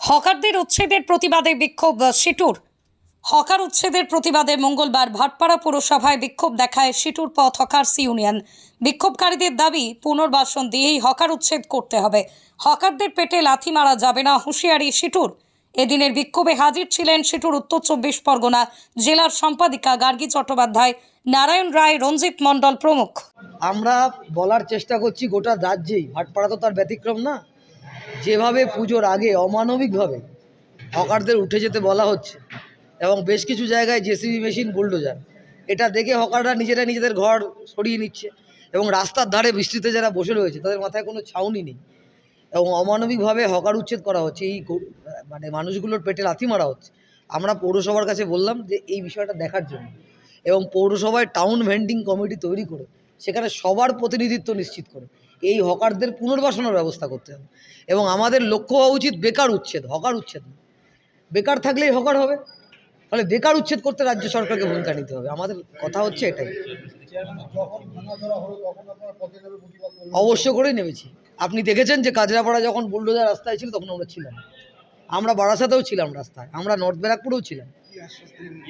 হকারদের উচ্ছেদের প্রতিবাদে বিক্ষোভ সিটুর। হকার উচ্ছেদের প্রতিবাদে মঙ্গলবার ভাটপাড়া পুরসভায় বিক্ষোভ দেখায় সিটুর পথ হকার্স ইউনিয়ন। বিক্ষোভকারীদের দাবি, পুনর্বাসন দিয়েই হকার উচ্ছেদ করতে হবে। হকারদের পেটে লাথি মারা যাবে না হুঁশিয়ারি সিটুর। এদিনের বিক্ষোভে হাজির ছিলেন সিটুর উত্তর চব্বিশ পরগনা জেলার সম্পাদিকা গার্গী চট্টোপাধ্যায়, নারায়ণ রায়, রঞ্জিত মণ্ডল প্রমুখ। আমরা বলার চেষ্টা করছি গোটা রাজ্যেই। ভাটপাড়া তো তার ব্যতিক্রম না। যেভাবে পুজোর আগে অমানবিকভাবে হকারদের উঠে যেতে বলা হচ্ছে এবং বেশ কিছু জায়গায় জেসিবি মেশিন বুলডোজার, এটা দেখে হকাররা নিজেরা নিজেদের ঘর সরিয়ে নিচ্ছে এবং রাস্তার ধারে বৃষ্টিতে যারা বসে রয়েছে তাদের মাথায় কোনো ছাউনি নেই এবং অমানবিকভাবে হকার উচ্ছেদ করা হচ্ছে, এই মানে মানুষগুলোর পেটে লাথি মারা হচ্ছে। আমরা পৌরসভার কাছে বললাম যে এই বিষয়টা দেখার জন্য এবং পৌরসভায় টাউন ভেন্ডিং কমিটি তৈরি করে সেখানে সবার প্রতিনিধিত্ব নিশ্চিত করে। এই হকারদের পুনর্বাসনের ব্যবস্থা করতে হবে। এবং আমাদের লক্ষ্য হওয়া উচিত বেকার উচ্ছেদ, হকার উচ্ছেদ। বেকার থাকলেই হকার হবে। ফলে বেকার উচ্ছেদ করতে রাজ্য সরকারকে ভূমিকা নিতে হবে। আমাদের কথা হচ্ছে এটাই। অবশ্য করেই নেমেছি। আপনি দেখেছেন যে কাজরাপাড়া যখন বুলডোজার রাস্তায় ছিল, তখন আমরা ছিলাম। আমরা বারাসাতেও ছিলাম রাস্তায়। আমরা নর্থ ব্যারাকপুরেও ছিলাম।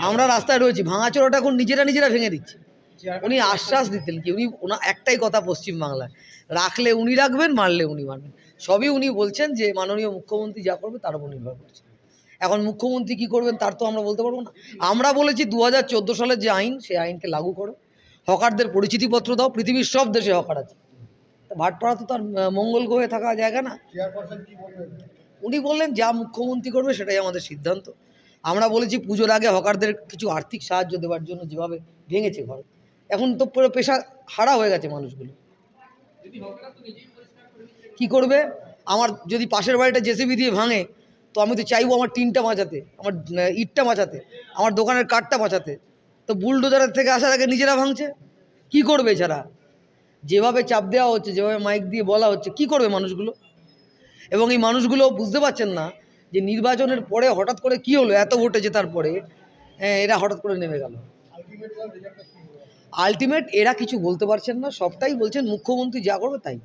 আমরা রাস্তায় রয়েছি। ভাঙাচোরাটা এখন নিজেরা নিজেরা ভেঙে দিচ্ছে। উনি আশ্বাস দিতেন কি উনি ওনা একটাই কথা পশ্চিমবাংলায় রাখলে উনি রাখবেন মারলে উনি মারবেন সবই উনি বলছেন যে মাননীয় মুখ্যমন্ত্রী যা করবে তার উপর নির্ভর করছে। এখন মুখ্যমন্ত্রী কি করবেন তার তো আমরা বলতে পারব না। আমরা বলেছি দু হাজার চোদ্দ সালের যে আইন সেই আইনকে লাগু করো। হকারদের পরিচিতিপত্র দাও পৃথিবীর সব দেশে হকার আছে। ভাটপাড়া তো তার মঙ্গল গ্রহে থাকা জায়গা না। উনি বললেন যা মুখ্যমন্ত্রী করবে সেটাই আমাদের সিদ্ধান্ত। আমরা বলেছি পুজোর আগে হকারদের কিছু আর্থিক সাহায্য দেওয়ার জন্য যেভাবে ভেঙেছে ঘর। এখন তো পুরো পেশা হারা হয়ে গেছে মানুষগুলো। কি করবে? আমার যদি পাশের বাড়িটা জেসিবি দিয়ে ভাঙে তো আমি তো চাইব আমার টিনটা বাঁচাতে আমার ইটটা বাঁচাতে আমার দোকানের কাঠটা বাঁচাতে। তো বুলডোজারের থেকে আসার আগে নিজেরা ভাঙছে? কি করবে এছাড়া? যেভাবে চাপ দেওয়া হচ্ছে যেভাবে মাইক দিয়ে বলা হচ্ছে কি করবে মানুষগুলো? এবং এই মানুষগুলো বুঝতে পারছেন না যে নির্বাচনের পরে হঠাৎ করে কি হলো এত ভোটে জেতার পরে হ্যাঁ, এরা হঠাৎ করে নেমে গেল। আলটিমেট এরা কিছু বলতে পারছেন না, সবটাই বলছেন মুখ্যমন্ত্রী যা করবে তাই।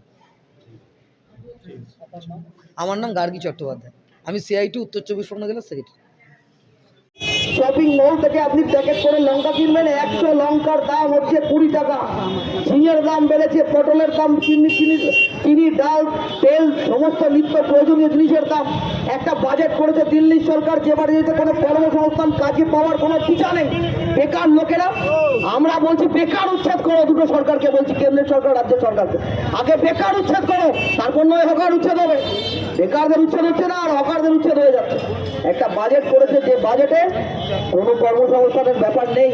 আমার নাম গার্গী চট্টোপাধ্যায়। আমি সিআইটি উত্তর চব্বিশ পরগনা জেলার সেক্রেটারি শপিং মল থেকে আপনি প্যাকেট করে লঙ্কা কিনবেন, একশো লঙ্কার দাম হচ্ছে কুড়ি টাকা। ঝিঙের দাম বেড়েছে, পটলের দাম, চিনি চিনি চিনি, ডাল, তেল, সমস্ত নিত্য প্রয়োজনীয় জিনিসের দাম। একটা বাজেট করেছে দিল্লি সরকার, যে বাড়িতে কোনো কর্মসংস্থান, কাজে পাওয়ার কোনো পিছা নেই। বেকার লোকেরা, আমরা বলছি বেকার উচ্ছেদ করো, দুটো সরকারকে বলছি কেন্দ্রের সরকার, রাজ্য সরকারকে। আগে বেকার উচ্ছেদ করো, তারপর নয় হকার উচ্ছেদ হবে। বেকারদের উচ্ছেদ হচ্ছে না, আর হকারদের উচ্ছেদ হয়ে যাচ্ছে। একটা বাজেট করেছে, যে বাজেটে কোনো কর্মসংস্থানের ব্যাপার নেই।